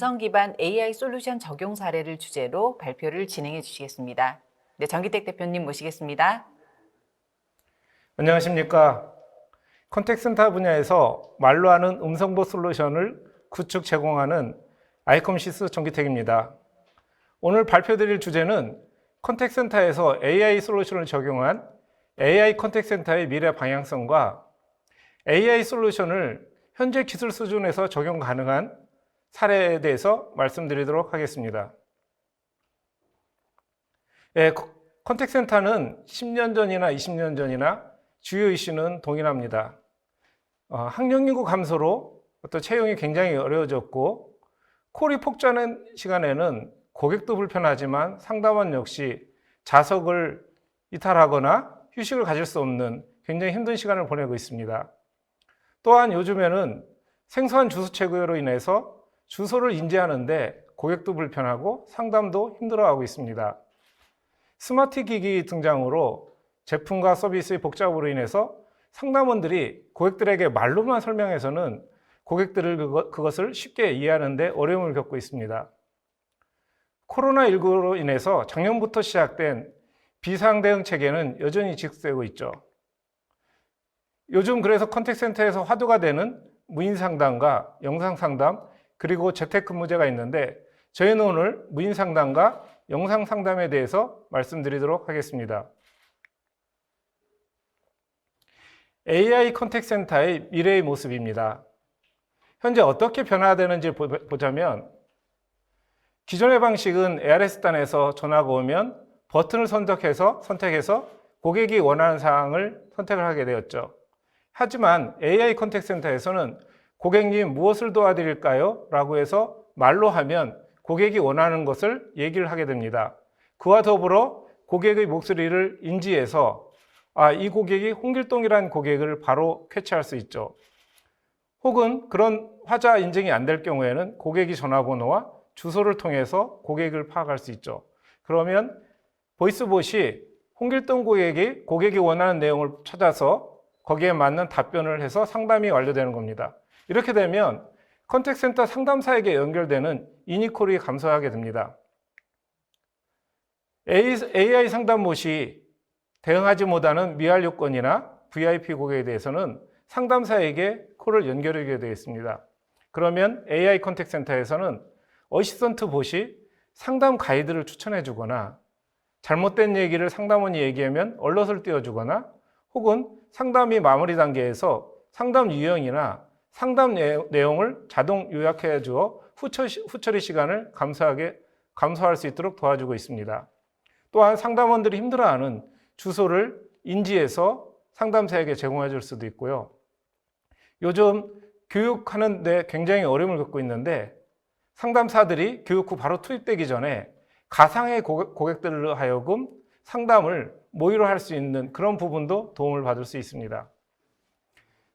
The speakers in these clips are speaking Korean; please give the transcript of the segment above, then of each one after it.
음성 기반 AI 솔루션 적용 사례를 주제로 발표를 진행해 주시겠습니다. 네, 정기택 대표님 모시겠습니다. 안녕하십니까. 컨택센터 분야에서 말로 하는 음성보 솔루션을 구축 제공하는 아이컴시스 정기택입니다. 오늘 발표드릴 주제는 컨택센터에서 AI 솔루션을 적용한 AI 컨택센터의 미래 방향성과 AI 솔루션을 현재 기술 수준에서 적용 가능한 사례에 대해서 말씀드리도록 하겠습니다. 예, 컨택 센터는 10년 전이나 20년 전이나 주요 이슈는 동일합니다. 어, 학령 인구 감소로 어떤 채용이 굉장히 어려워졌고 콜이 폭주하는 시간에는 고객도 불편하지만 상담원 역시 자석을 이탈하거나 휴식을 가질 수 없는 굉장히 힘든 시간을 보내고 있습니다. 또한 요즘에는 생소한 주소 체고로 인해서 주소를 인지하는데 고객도 불편하고 상담도 힘들어하고 있습니다. 스마트 기기 등장으로 제품과 서비스의 복잡으로 인해서 상담원들이 고객들에게 말로만 설명해서는 고객들을 그것을 쉽게 이해하는데 어려움을 겪고 있습니다. 코로나19로 인해서 작년부터 시작된 비상 대응 체계는 여전히 지속되고 있죠. 요즘 그래서 컨택센터에서 화두가 되는 무인 상담과 영상 상담 그리고 재택근무제가 있는데 저희는 오늘 무인 상담과 영상 상담에 대해서 말씀드리도록 하겠습니다. AI 컨택 센터의 미래의 모습입니다. 현재 어떻게 변화되는지 보자면 기존의 방식은 ARS단에서 전화가 오면 버튼을 선택해서 선택해서 고객이 원하는 사항을 선택을 하게 되었죠. 하지만 AI 컨택 센터에서는 고객님 무엇을 도와드릴까요? 라고 해서 말로 하면 고객이 원하는 것을 얘기를 하게 됩니다. 그와 더불어 고객의 목소리를 인지해서 아, 이 고객이 홍길동이라는 고객을 바로 캐치할 수 있죠. 혹은 그런 화자 인증이 안 될 경우에는 고객이 전화번호와 주소를 통해서 고객을 파악할 수 있죠. 그러면 보이스봇이 홍길동 고객이 고객이 원하는 내용을 찾아서 거기에 맞는 답변을 해서 상담이 완료되는 겁니다. 이렇게 되면 컨택센터 상담사에게 연결되는 이니콜이 감소하게 됩니다. AI 상담봇이 대응하지 못하는 미완 요건이나 VIP 고객에 대해서는 상담사에게 콜을 연결하게 되어 있습니다. 그러면 AI 컨택센터에서는 어시스턴트 봇이 상담 가이드를 추천해 주거나 잘못된 얘기를 상담원이 얘기하면 얼럿을 띄워주거나 혹은 상담이 마무리 단계에서 상담 유형이나 상담 내용을 자동 요약해 주어 후처리 시간을 감소하게, 감소할 수 있도록 도와주고 있습니다. 또한 상담원들이 힘들어하는 주소를 인지해서 상담사에게 제공해 줄 수도 있고요. 요즘 교육하는데 굉장히 어려움을 겪고 있는데 상담사들이 교육 후 바로 투입되기 전에 가상의 고객 들로 하여금 상담을 모의로 할 수 있는 그런 부분도 도움을 받을 수 있습니다.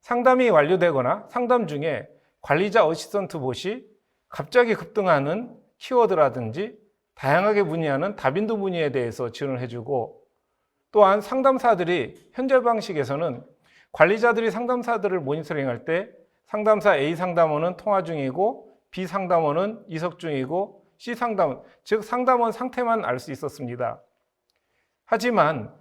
상담이 완료되거나 상담 중에 관리자 어시스턴트 봇이 갑자기 급등하는 키워드라든지 다양하게 문의하는 다빈도 문의에 대해서 지원을 해주고 또한 상담사들이 현재 방식에서는 관리자들이 상담사들을 모니터링할 때 상담사 A 상담원은 통화 중이고 B 상담원은 이석 중이고 C 상담원, 즉 상담원 상태만 알 수 있었습니다. 하지만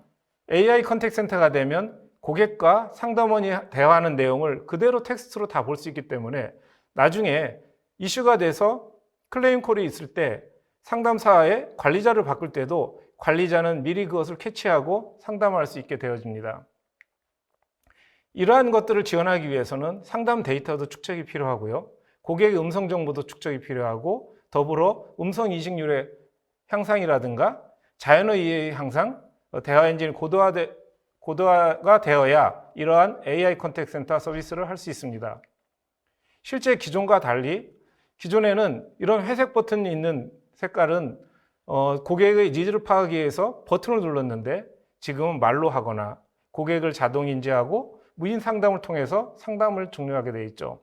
AI 컨택 센터가 되면 고객과 상담원이 대화하는 내용을 그대로 텍스트로 다 볼 수 있기 때문에 나중에 이슈가 돼서 클레임 콜이 있을 때 상담사의 관리자를 바꿀 때도 관리자는 미리 그것을 캐치하고 상담할 수 있게 되어집니다. 이러한 것들을 지원하기 위해서는 상담 데이터도 축적이 필요하고요. 고객의 음성 정보도 축적이 필요하고 더불어 음성 이식률의 향상이라든가 자연의 이해 향상, 대화 엔진이 고도화되, 고도화가 되어야 이러한 AI 컨택 센터 서비스를 할 수 있습니다. 실제 기존과 달리 기존에는 이런 회색 버튼이 있는 색깔은 어, 고객의 니즈를 파악하기 위해서 버튼을 눌렀는데 지금은 말로 하거나 고객을 자동 인지하고 무인 상담을 통해서 상담을 종료하게 되어 있죠.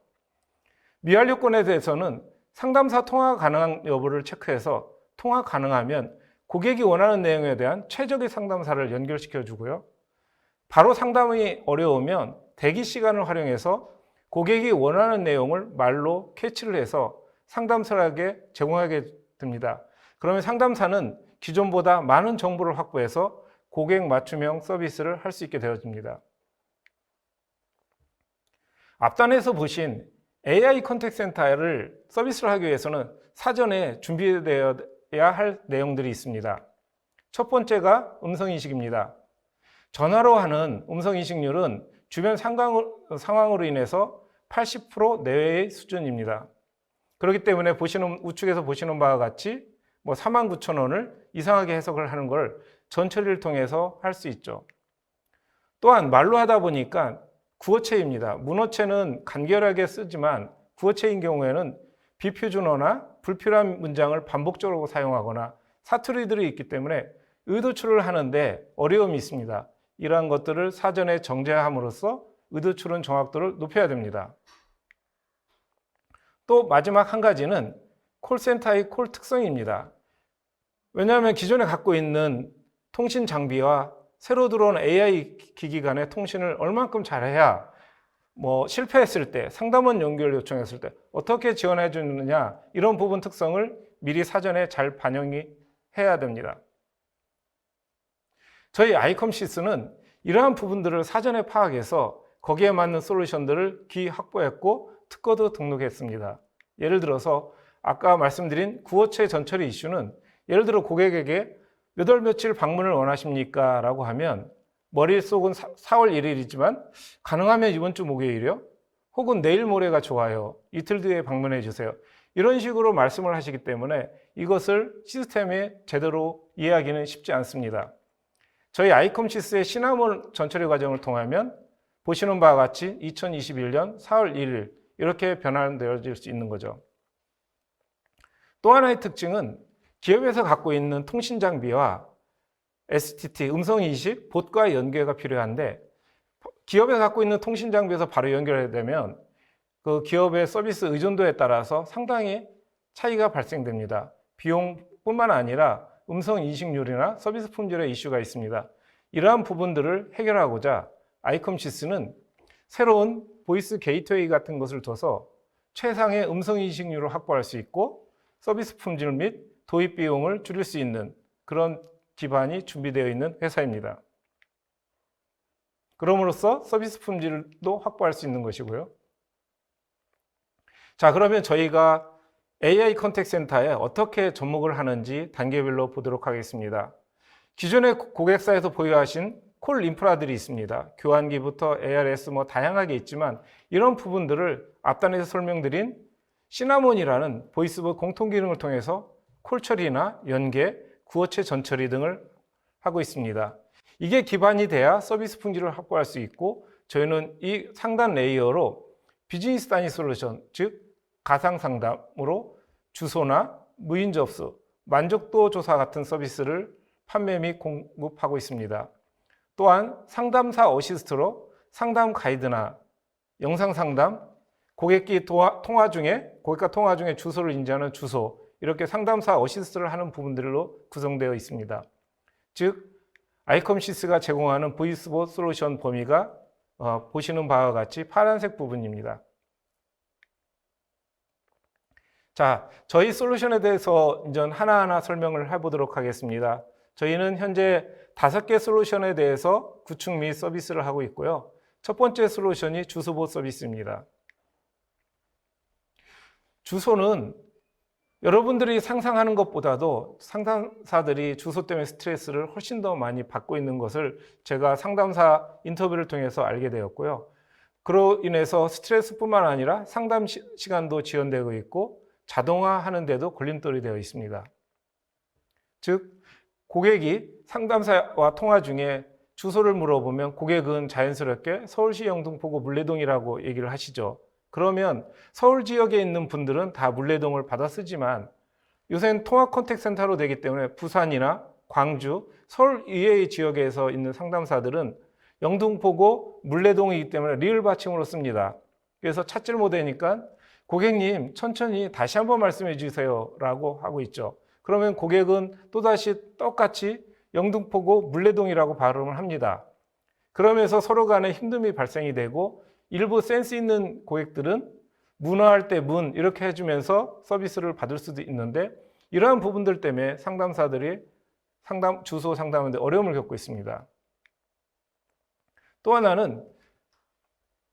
미완 요건에 대해서는 상담사 통화 가능한 여부를 체크해서 통화 가능하면 고객이 원하는 내용에 대한 최적의 상담사를 연결시켜 주고요. 바로 상담이 어려우면 대기 시간을 활용해서 고객이 원하는 내용을 말로 캐치를 해서 상담사에게 제공하게 됩니다. 그러면 상담사는 기존보다 많은 정보를 확보해서 고객 맞춤형 서비스를 할 수 있게 되어집니다. 앞단에서 보신 AI 컨택 센터를 서비스를 하기 위해서는 사전에 준비되어야 할 내용들이 있습니다. 첫 번째가 음성인식입니다. 전화로 하는 음성 인식률은 주변 상황- 상황으로 인해서 80% 내외의 수준입니다. 그렇기 때문에 보시는 우측에서 보시는 바와 같이 뭐 4만 9천 원을 이상하게 해석을 하는 걸 전처리를 통해서 할 수 있죠. 또한 말로 하다 보니까 구어체입니다. 문어체는 간결하게 쓰지만 구어체인 경우에는 비표준어나 불필요한 문장을 반복적으로 사용하거나 사투리들이 있기 때문에 의도출을 하는데 어려움이 있습니다. 이러한 것들을 사전에 정제함으로써 의도출은 정확도를 높여야 됩니다. 또 마지막 한 가지는 콜센터의 콜 특성입니다. 왜냐하면 기존에 갖고 있는 통신 장비와 새로 들어온 AI 기기 간의 통신을 얼만큼 잘해야 뭐 실패했을 때 상담원 연결 요청했을 때 어떻게 지원해 주느냐 이런 부분 특성을 미리 사전에 잘 반영이 해야 됩니다. 저희 아이컴시스는 이러한 부분들을 사전에 파악해서 거기에 맞는 솔루션들을 기 확보했고 특허도 등록했습니다. 예를 들어서 아까 말씀드린 구호체 전처리 이슈는 예를 들어 고객에게 몇 월 며칠 방문을 원하십니까? 라고 하면 머릿속은 4월 1일이지만 가능하면 이번 주 목요일이요? 혹은 내일 모레가 좋아요. 이틀 뒤에 방문해 주세요. 이런 식으로 말씀을 하시기 때문에 이것을 시스템에 제대로 이해하기는 쉽지 않습니다. 저희 아이컴시스의 시나몬 전처리 과정을 통하면 보시는 바와 같이 2021년 4월 1일 이렇게 변환되어질 수 있는 거죠. 또 하나의 특징은 기업에서 갖고 있는 통신 장비와 STT 음성 인식 봇과 연계가 필요한데 기업에서 갖고 있는 통신 장비에서 바로 연결해야 되면 그 기업의 서비스 의존도에 따라서 상당히 차이가 발생됩니다. 비용뿐만 아니라 음성 인식률이나 서비스 품질의 이슈가 있습니다. 이러한 부분들을 해결하고자 아이컴시스는 새로운 보이스 게이트웨이 같은 것을 둬서 최상의 음성 인식률을 확보할 수 있고 서비스 품질 및 도입 비용을 줄일 수 있는 그런 기반이 준비되어 있는 회사입니다. 그럼으로써 서비스 품질도 확보할 수 있는 것이고요. 자, 그러면 저희가 AI 컨택 센터에 어떻게 접목을 하는지 단계별로 보도록 하겠습니다. 기존의 고객사에서 보유하신 콜 인프라들이 있습니다. 교환기부터 ARS 뭐 다양하게 있지만 이런 부분들을 앞단에서 설명드린 시나몬이라는 보이스북 공통 기능을 통해서 콜 처리나 연계, 구어체 전처리 등을 하고 있습니다. 이게 기반이 돼야 서비스 품질을 확보할 수 있고 저희는 이 상단 레이어로 비즈니스 단위 솔루션, 즉 가상 상담으로 주소나 무인 접수, 만족도 조사 같은 서비스를 판매 및 공급하고 있습니다. 또한 상담사 어시스트로 상담 가이드나 영상 상담, 고객기 통화 중에 고객과 통화 중에 주소를 인지하는 주소 이렇게 상담사 어시스트를 하는 부분들로 구성되어 있습니다. 즉 아이컴시스가 제공하는 보이스봇 솔루션 범위가 어, 보시는 바와 같이 파란색 부분입니다. 자, 저희 솔루션에 대해서 이제 하나하나 설명을 해보도록 하겠습니다. 저희는 현재 다섯 개 솔루션에 대해서 구축 및 서비스를 하고 있고요. 첫 번째 솔루션이 주소봇 서비스입니다. 주소는 여러분들이 상상하는 것보다도 상담사들이 주소 때문에 스트레스를 훨씬 더 많이 받고 있는 것을 제가 상담사 인터뷰를 통해서 알게 되었고요. 그로 인해서 스트레스뿐만 아니라 상담 시, 시간도 지연되고 있고 자동화하는 데도 걸림돌이 되어 있습니다. 즉 고객이 상담사와 통화 중에 주소를 물어보면 고객은 자연스럽게 서울시 영등포구 물레동이라고 얘기를 하시죠. 그러면 서울 지역에 있는 분들은 다 물레동을 받아 쓰지만 요새는 통합 컨택 센터로 되기 때문에 부산이나 광주, 서울 이외의 지역에서 있는 상담사들은 영등포구 물레동이기 때문에 리을 받침으로 씁니다. 그래서 찾질 못하니까 고객님 천천히 다시 한번 말씀해 주세요 라고 하고 있죠. 그러면 고객은 또다시 똑같이 영등포구 물레동이라고 발음을 합니다. 그러면서 서로 간에 힘듦이 발생이 되고 일부 센스 있는 고객들은 문화할 때 문 이렇게 해주면서 서비스를 받을 수도 있는데 이러한 부분들 때문에 상담사들이 상담 주소 상담하는데 어려움을 겪고 있습니다. 또 하나는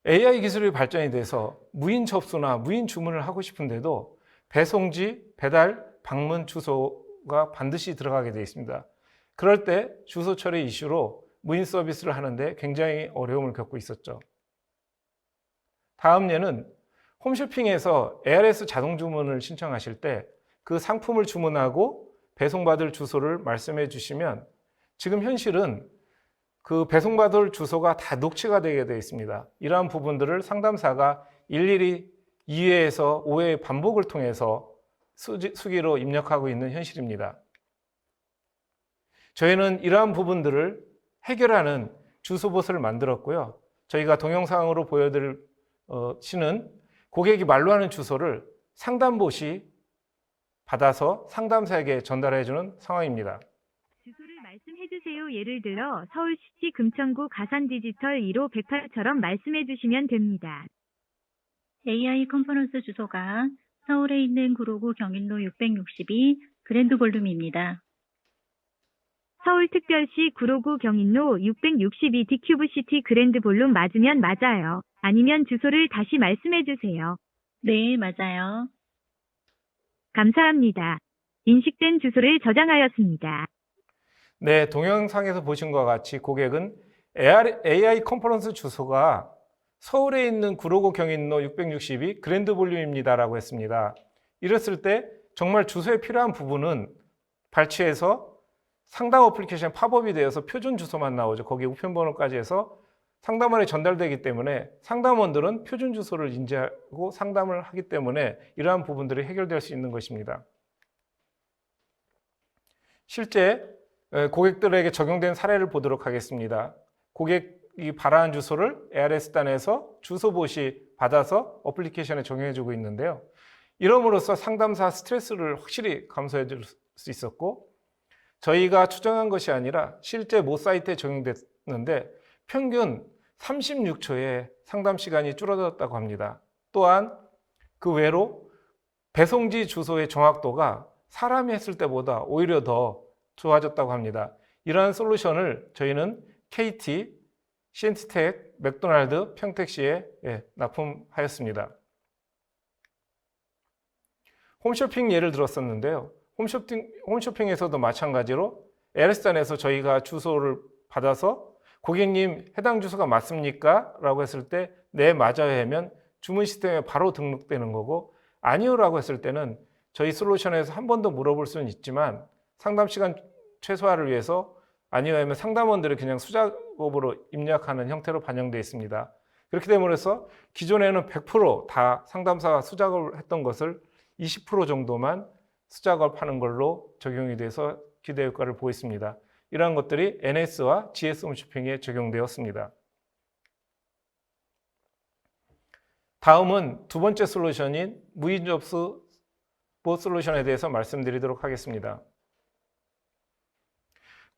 AI 기술이 발전이 돼서 무인 접수나 무인 주문을 하고 싶은데도 배송지, 배달, 방문 주소가 반드시 들어가게 되어 있습니다. 그럴 때 주소 처리 이슈로 무인 서비스를 하는데 굉장히 어려움을 겪고 있었죠. 다음 예는 홈쇼핑에서 ARS 자동 주문을 신청하실 때 그 상품을 주문하고 배송받을 주소를 말씀해 주시면 지금 현실은 그 배송받을 주소가 다 녹취가 되게 되어 있습니다. 이러한 부분들을 상담사가 일일이 2회에서 5회 반복을 통해서 수지- 수기로 입력하고 있는 현실입니다. 저희는 이러한 부분들을 해결하는 주소봇을 만들었고요. 저희가 동영상으로 보여드릴 어, 시는 고객이 말로 하는 주소를 상담봇이 받아서 상담사에게 전달해주는 상황입니다. 주소를 말씀해 주세요. 예를 들어 서울시티 금천구 가산디지털 1호 108처럼 말씀해 주시면 됩니다. AI 컨퍼런스 주소가 서울에 있는 구로구 경인로 662 그랜드 볼룸입니다. 서울특별시 구로구 경인로 662 디큐브시티 그랜드 볼룸 맞으면 맞아요. 아니면 주소를 다시 말씀해 주세요. 네, 맞아요. 감사합니다. 인식된 주소를 저장하였습니다. 네, 동영상에서 보신 것과 같이 고객은 AI 컨퍼런스 주소가 서울에 있는 구로구 경인로 662 그랜드 볼륨입니다라고 했습니다. 이랬을 때 정말 주소에 필요한 부분은 발치해서 상담 어플리케이션 팝업이 되어서 표준 주소만 나오죠. 거기에 우편번호까지 해서 상담원에 전달되기 때문에 상담원들은 표준 주소를 인지하고 상담을 하기 때문에 이러한 부분들이 해결될 수 있는 것입니다. 실제 에, 고객들에게 적용된 사례를 보도록 하겠습니다. 고객이 바라는 주소를 ARS단에서 주소봇이 받아서 어플리케이션에 적용해주고 있는데요. 이럼으로써 상담사 스트레스를 확실히 감소해 줄 수 있었고 저희가 추정한 것이 아니라 실제 모 사이트에 적용됐는데 평균 36초의 상담 시간이 줄어들었다고 합니다. 또한 그 외로 배송지 주소의 정확도가 사람이 했을 때보다 오히려 더 좋아졌다고 합니다. 이러한 솔루션을 저희는 KT, 시엔티텍, 맥도날드, 평택시에 예, 납품하였습니다. 홈쇼핑 예를 들었었는데요. 홈쇼핑, 홈쇼핑에서도 마찬가지로 에르스단에서 저희가 주소를 받아서 고객님 해당 주소가 맞습니까? 라고 했을 때 네, 맞아요 하면 주문 시스템에 바로 등록되는 거고 아니요라고 했을 때는 저희 솔루션에서 한 번 더 물어볼 수는 있지만 상담 시간 최소화를 위해서 아니요 하면 상담원들이 그냥 수작업으로 입력하는 형태로 반영되어 있습니다. 그렇게 됨으로써 기존에는 100%다 상담사가 수작업을 했던 것을 20% 정도만 수작업하는 걸로 적용이 돼서 기대 효과를 보였습니다. 이러한 것들이 NS와 GS 홈쇼핑에 적용되었습니다. 다음은 두 번째 솔루션인 무인 접수 보 솔루션에 대해서 말씀드리도록 하겠습니다.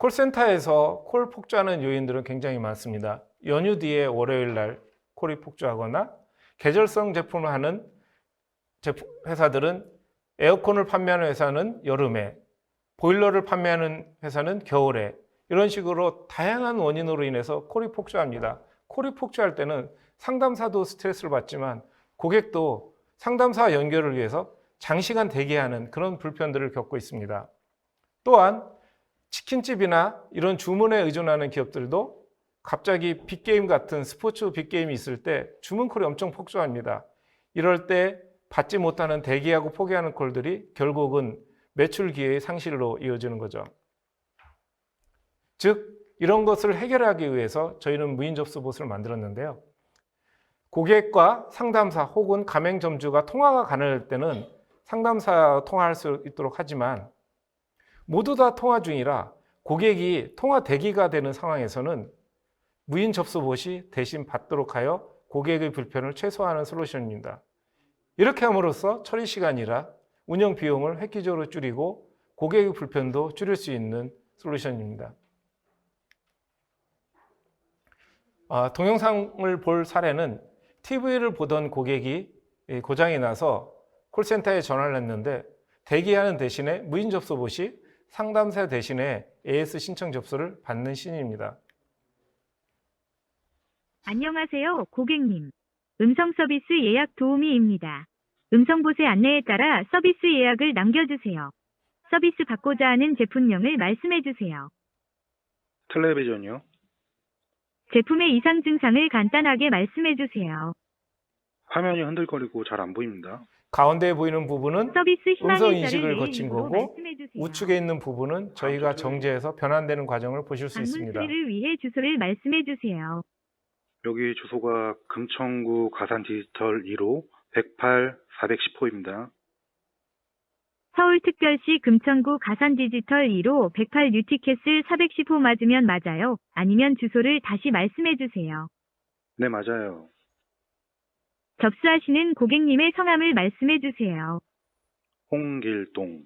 콜센터에서 콜 폭주하는 요인들은 굉장히 많습니다. 연휴 뒤에 월요일 날 콜이 폭주하거나 계절성 제품을 하는 회사들은 에어컨을 판매하는 회사는 여름에, 보일러를 판매하는 회사는 겨울에 이런 식으로 다양한 원인으로 인해서 콜이 폭주합니다. 콜이 폭주할 때는 상담사도 스트레스를 받지만 고객도 상담사 연결을 위해서 장시간 대기하는 그런 불편들을 겪고 있습니다. 또한 치킨집이나 이런 주문에 의존하는 기업들도 갑자기 빅게임 같은 스포츠 빅게임이 있을 때 주문콜이 엄청 폭주합니다. 이럴 때 받지 못하는 대기하고 포기하는 콜들이 결국은 매출 기회의 상실로 이어지는 거죠. 즉, 이런 것을 해결하기 위해서 저희는 무인 접수 봇을 만들었는데요. 고객과 상담사 혹은 가맹점주가 통화가 가능할 때는 상담사 통화할 수 있도록 하지만 모두 다 통화 중이라 고객이 통화 대기가 되는 상황에서는 무인 접수봇이 대신 받도록 하여 고객의 불편을 최소화하는 솔루션입니다. 이렇게 함으로써 처리 시간이라 운영 비용을 획기적으로 줄이고 고객의 불편도 줄일 수 있는 솔루션입니다. 아, 동영상을 볼 사례는 TV를 보던 고객이 이 고장이 나서 콜센터에 전화를 했는데 대기하는 대신에 무인 접수 시 상담사 대신에 AS 신청 접수를 받는 신입니다. 안녕하세요, 고객님. 음성 서비스 예약 도우미입니다. 음성 보세 안내에 따라 서비스 예약을 남겨주세요. 서비스 받고자 하는 제품명을 말씀해주세요. 텔레비전이요? 제품의 이상 증상을 간단하게 말씀해주세요. 화면이 흔들거리고 잘 안 보입니다. 가운데 보이는 부분은 서비스 음성 인식을 거친 거고. 우측에 있는 부분은 저희가. 정지해서 변환되는 과정을 보실 수 있습니다. 수리를 위해 주소를 말씀해 주세요. 여기 주소가 금천구 가산 디지털 2로 108 410호입니다. 서울특별시 금천구 가산디지털 2로 108 뉴티캐슬 410호 맞으면 맞아요. 아니면 주소를 다시 말씀해 주세요. 네, 맞아요. 접수하시는 고객님의 성함을 말씀해 주세요. 홍길동.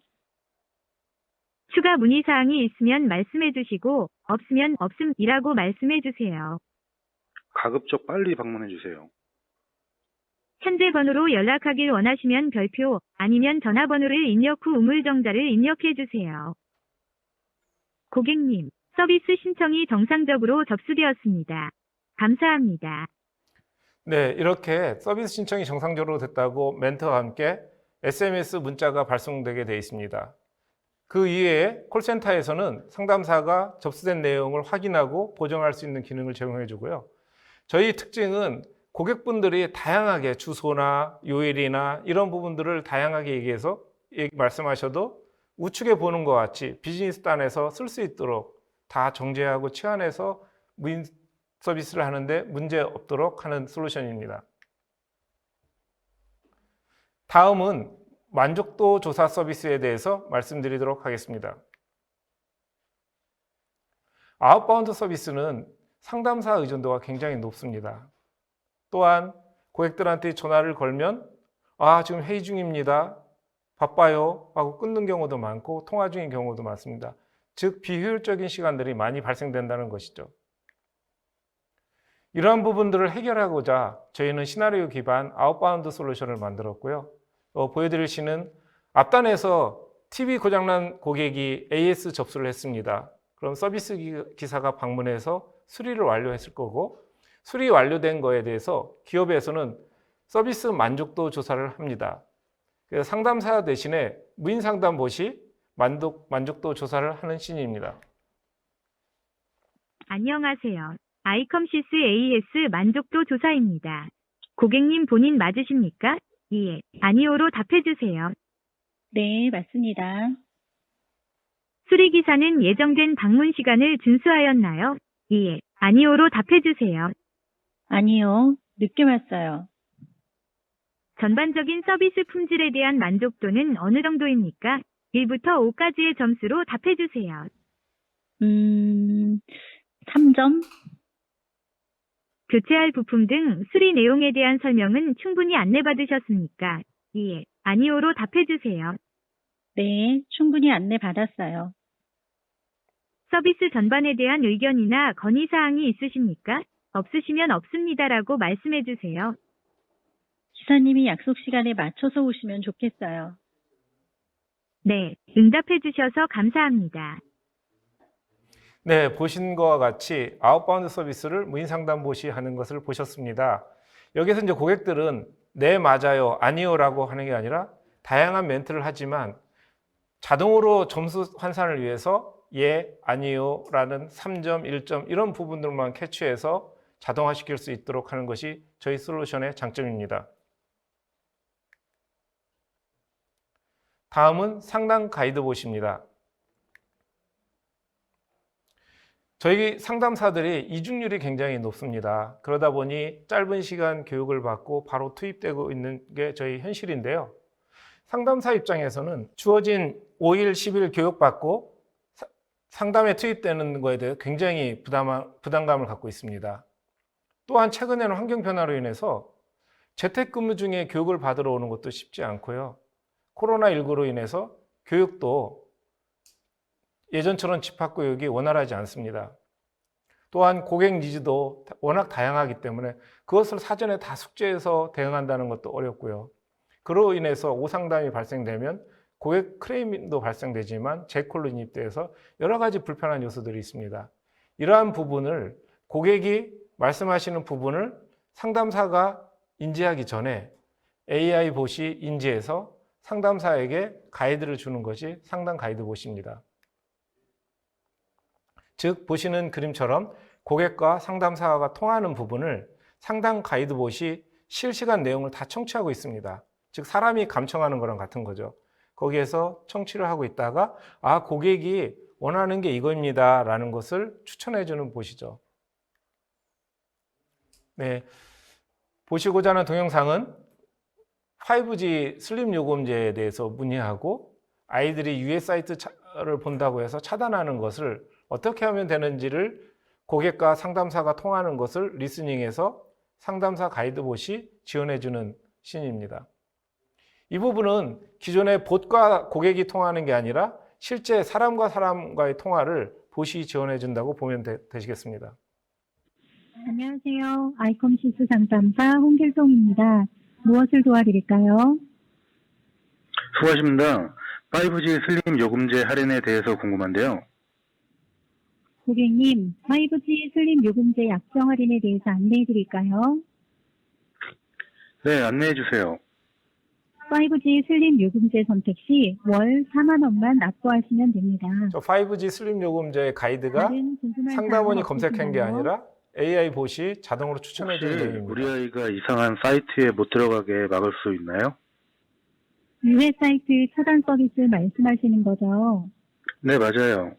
추가 문의 사항이 있으면 말씀해 주시고 없으면 없음이라고 말씀해 주세요. 가급적 빨리 방문해 주세요. 현재 번호로 연락하길 원하시면 별표 아니면 전화번호를 입력 후 우물정자를 입력해 주세요. 고객님, 서비스 신청이 정상적으로 접수되었습니다. 감사합니다. 네, 이렇게 서비스 신청이 정상적으로 됐다고 멘트와 함께 SMS 문자가 발송되게 되어 있습니다. 그 이외에 콜센터에서는 상담사가 접수된 내용을 확인하고 보정할 수 있는 기능을 제공해 주고요. 저희 특징은 고객분들이 다양하게 주소나 요일이나 이런 부분들을 다양하게 얘기해서 얘기- 말씀하셔도 우측에 보는 것 같이 비즈니스 단에서 쓸 수 있도록 다 정제하고 치환해서 서비스를 하는데 문제 없도록 하는 솔루션입니다. 다음은 만족도 조사 서비스에 대해서 말씀드리도록 하겠습니다. 아웃바운드 서비스는 상담사 의존도가 굉장히 높습니다. 또한 고객들한테 전화를 걸면 아 지금 회의 중입니다. 바빠요 하고 끊는 경우도 많고 통화 중인 경우도 많습니다. 즉 비효율적인 시간들이 많이 발생된다는 것이죠. 이러한 부분들을 해결하고자 저희는 시나리오 기반 아웃바운드 솔루션을 만들었고요. 어, 보여드릴 시는 앞단에서 TV 고장난 고객이 AS 접수를 했습니다. 그럼 서비스 기- 기사가 방문해서 수리를 완료했을 거고 수리 완료된 거에 대해서 기업에서는 서비스 만족도 조사를 합니다. 그래서 상담사 대신에 무인 상담 시 만족, 만족도 조사를 하는 신입니다. 안녕하세요. 아이컴시스 AS 만족도 조사입니다. 고객님 본인 맞으십니까? 예, 아니오로 답해주세요. 네, 맞습니다. 수리기사는 예정된 방문 시간을 준수하였나요? 예, 아니오로 답해주세요. 아니요, 늦게 왔어요. 전반적인 서비스 품질에 대한 만족도는 어느 정도입니까? 1부터 5까지의 점수로 답해주세요. 음, 3점? 교체할 부품 등 수리 내용에 대한 설명은 충분히 안내받으셨습니까? 예, 아니오로 답해주세요. 네, 충분히 안내 받았어요. 서비스 전반에 대한 의견이나 건의사항이 있으십니까? 없으시면 없습니다라고 말씀해주세요. 기사님이 약속 시간에 맞춰서 오시면 좋겠어요. 네, 응답해주셔서 감사합니다. 네, 보신 것과 같이 아웃바운드 서비스를 무인 상담 시 하는 것을 보셨습니다. 여기서 이제 고객들은 네, 맞아요, 아니요라고 하는 게 아니라 다양한 멘트를 하지만 자동으로 점수 환산을 위해서 예, 아니요라는 3점, 1점 이런 부분들만 캐치해서 자동화시킬 수 있도록 하는 것이 저희 솔루션의 장점입니다. 다음은 상담 가이드 보십니다. 저희 상담사들이 이중률이 굉장히 높습니다. 그러다 보니 짧은 시간 교육을 받고 바로 투입되고 있는 게 저희 현실인데요. 상담사 입장에서는 주어진 5일, 10일 교육받고 사- 상담에 투입되는 거에 대해 굉장히 부담, 부담감을 갖고 있습니다. 또한 최근에는 환경 변화로 인해서 재택근무 중에 교육을 받으러 오는 것도 쉽지 않고요. 코로나19로 인해서 교육도 예전처럼 집합교육이 원활하지 않습니다. 또한 고객 니즈도 워낙 다양하기 때문에 그것을 사전에 다 숙지해서 대응한다는 것도 어렵고요. 그로 인해서 오상담이 발생되면 고객 크레임도 발생되지만 재콜로 인입돼서 여러 가지 불편한 요소들이 있습니다. 이러한 부분을 고객이 말씀하시는 부분을 상담사가 인지하기 전에 AI 봇이 인지해서 상담사에게 가이드를 주는 것이 상담 가이드 봇입니다. 즉 보시는 그림처럼 고객과 상담사가 통하는 부분을 상담 가이드 봇이 실시간 내용을 다 청취하고 있습니다. 즉 사람이 감청하는 거랑 같은 거죠. 거기에서 청취를 하고 있다가 아 고객이 원하는 게 이거입니다라는 것을 추천해 주는 봇이죠. 네. 보시고자 하는 동영상은 5G 슬림 요금제에 대해서 문의하고 아이들이 유해 사이트를 본다고 해서 차단하는 것을 어떻게 하면 되는지를 고객과 상담사가 통하는 것을 리스닝해서 상담사 가이드봇이 지원해주는 신입니다. 이 부분은 기존의 봇과 고객이 통하는 게 아니라 실제 사람과 사람과의 통화를 봇이 지원해준다고 보면 되, 되시겠습니다. 안녕하세요. 아이컴시스 상담사 홍길동입니다. 무엇을 도와드릴까요? 수고하십니다. 5G 슬림 요금제 할인에 대해서 궁금한데요. 고객님, 5G 슬림 요금제 약정 할인에 대해서 안내해 드릴까요? 네, 안내해 주세요. 5G 슬림 요금제 선택 시 월 4만 원만 납부하시면 됩니다. 저 5G 슬림 요금제의 가이드가 다른 궁금한 상담원이 사항 검색한 게 없으신가요? 아니라 AI 봇이 자동으로 추천해 혹시 주는 내용입니다. 우리 아이가 이상한 사이트에 못 들어가게 막을 수 있나요? 유해 사이트 차단 서비스 말씀하시는 거죠? 네, 맞아요.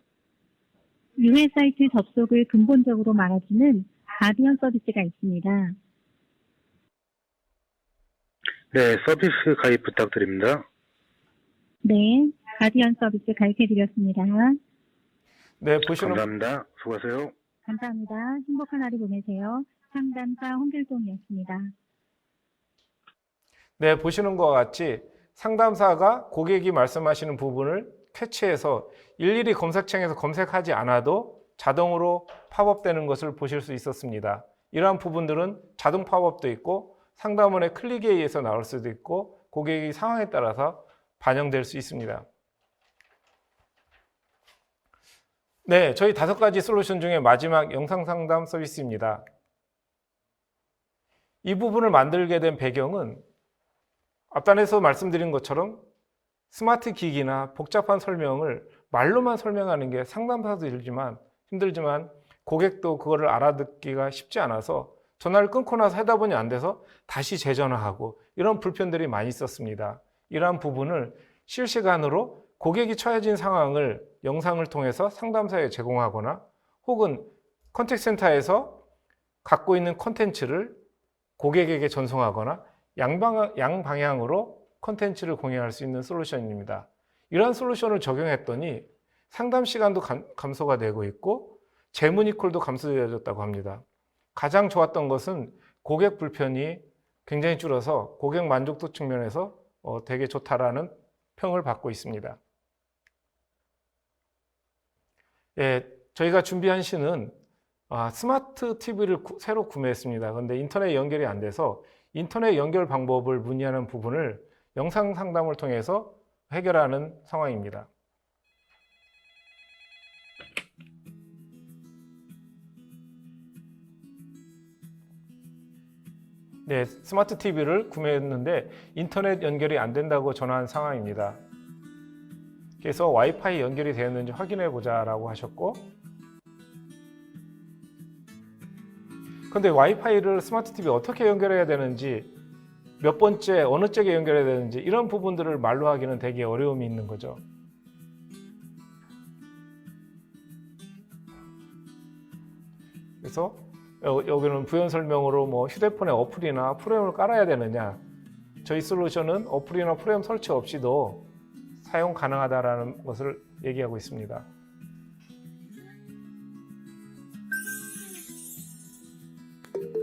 유해 사이트 접속을 근본적으로 막아주는 가디언 서비스가 있습니다. 네, 서비스 가입 부탁드립니다. 네, 가디언 서비스 가입해드렸습니다. 네, 보시는 감사합니다. 수고하세요. 감사합니다. 행복한 하루 보내세요. 상담사 홍길동이었습니다. 네, 보시는 것과 같이 상담사가 고객이 말씀하시는 부분을 캐치해서 일일이 검색창에서 검색하지 않아도 자동으로 팝업되는 것을 보실 수 있었습니다. 이러한 부분들은 자동 팝업도 있고 상담원의 클릭에 의해서 나올 수도 있고 고객의 상황에 따라서 반영될 수 있습니다. 네, 저희 다섯 가지 솔루션 중에 마지막 영상 상담 서비스입니다. 이 부분을 만들게 된 배경은 앞단에서 말씀드린 것처럼 스마트 기기나 복잡한 설명을 말로만 설명하는 게 상담사도 힘들지만, 힘들지만 고객도 그거를 알아듣기가 쉽지 않아서 전화를 끊고 나서 하다 보니 안 돼서 다시 재전화하고 이런 불편들이 많이 있었습니다. 이러한 부분을 실시간으로 고객이 처해진 상황을 영상을 통해서 상담사에 제공하거나 혹은 컨택센터에서 갖고 있는 콘텐츠를 고객에게 전송하거나 양방, 양방향으로 콘텐츠를 공유할 수 있는 솔루션입니다. 이러한 솔루션을 적용했더니 상담 시간도 감, 감소가 되고 있고 재문이콜도 감소되어졌다고 합니다. 가장 좋았던 것은 고객 불편이 굉장히 줄어서 고객 만족도 측면에서 어, 되게 좋다라는 평을 받고 있습니다. 예, 저희가 준비한 시는 아, 스마트 TV를 구, 새로 구매했습니다. 그런데 인터넷 연결이 안 돼서 인터넷 연결 방법을 문의하는 부분을 영상 상담을 통해서 해결하는 상황입니다. 네, 스마트 TV를 구매했는데 인터넷 연결이 안 된다고 전화한 상황입니다. 그래서 와이파이 연결이 되었는지 확인해 보자라고 하셨고 근데 와이파이를 스마트 TV 어떻게 연결해야 되는지 몇 번째 어느 쪽에 연결해야 되는지 이런 부분들을 말로 하기는 되게 어려움이 있는 거죠. 그래서 여- 여기는 부연 설명으로 뭐 휴대폰에 어플이나 프로그램을 깔아야 되느냐 저희 솔루션은 어플이나 프로그램 설치 없이도 사용 가능하다라는 것을 얘기하고 있습니다.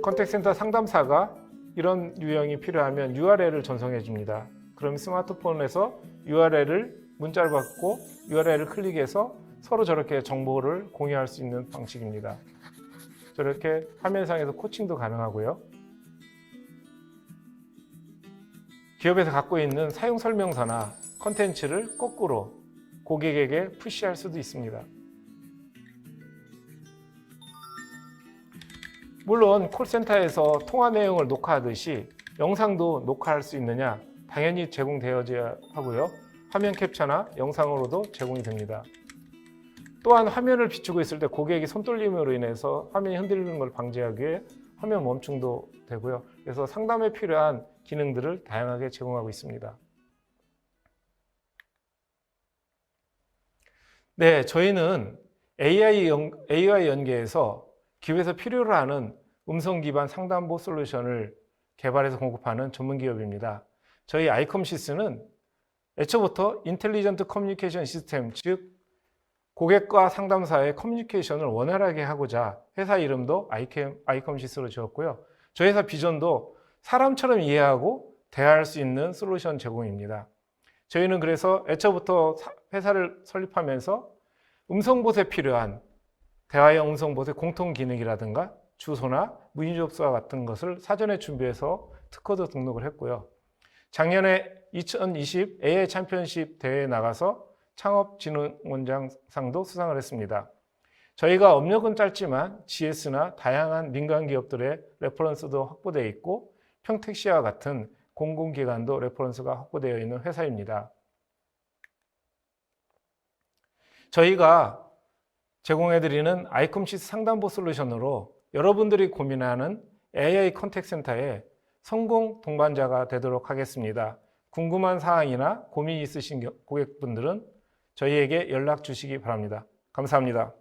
컨택센터 상담사가 이런 유형이 필요하면 URL을 전송해 줍니다. 그럼 스마트폰에서 URL을 문자를 받고 URL을 클릭해서 서로 저렇게 정보를 공유할 수 있는 방식입니다. 저렇게 화면상에서 코칭도 가능하고요. 기업에서 갖고 있는 사용 설명서나 컨텐츠를 거꾸로 고객에게 푸시할 수도 있습니다. 물론 콜센터에서 통화 내용을 녹화하듯이 영상도 녹화할 수 있느냐? 당연히 제공되어져야 하고요. 화면 캡처나 영상으로도 제공이 됩니다. 또한 화면을 비추고 있을 때 고객이 손떨림으로 인해서 화면이 흔들리는 걸 방지하기 위해 화면 멈춤도 되고요. 그래서 상담에 필요한 기능들을 다양하게 제공하고 있습니다. 네, 저희는 AI, 연, AI 연계에서 기업에서 필요로 하는 음성 기반 상담보 솔루션을 개발해서 공급하는 전문 기업입니다. 저희 아이컴시스는 애초부터 인텔리전트 커뮤니케이션 시스템, 즉 고객과 상담사의 커뮤니케이션을 원활하게 하고자 회사 이름도 아이캠, 아이컴시스로 지었고요. 저희 회사 비전도 사람처럼 이해하고 대화할 수 있는 솔루션 제공입니다. 저희는 그래서 애초부터 사- 회사를 설립하면서 음성봇에 필요한 대화형 음성봇의 공통 기능이라든가 주소나 문의 접수와 같은 것을 사전에 준비해서 특허도 등록을 했고요. 작년에 2020 AI 챔피언십 대회에 나가서 창업진흥원장상도 수상을 했습니다. 저희가 업력은 짧지만 GS나 다양한 민간 기업들의 레퍼런스도 확보되어 있고 평택시와 같은 공공기관도 레퍼런스가 확보되어 있는 회사입니다. 저희가 제공해드리는 아이컴시스 상담보 솔루션으로 여러분들이 고민하는 AI 컨택 센터의 성공 동반자가 되도록 하겠습니다. 궁금한 사항이나 고민이 있으신 고객분들은 저희에게 연락 주시기 바랍니다. 감사합니다.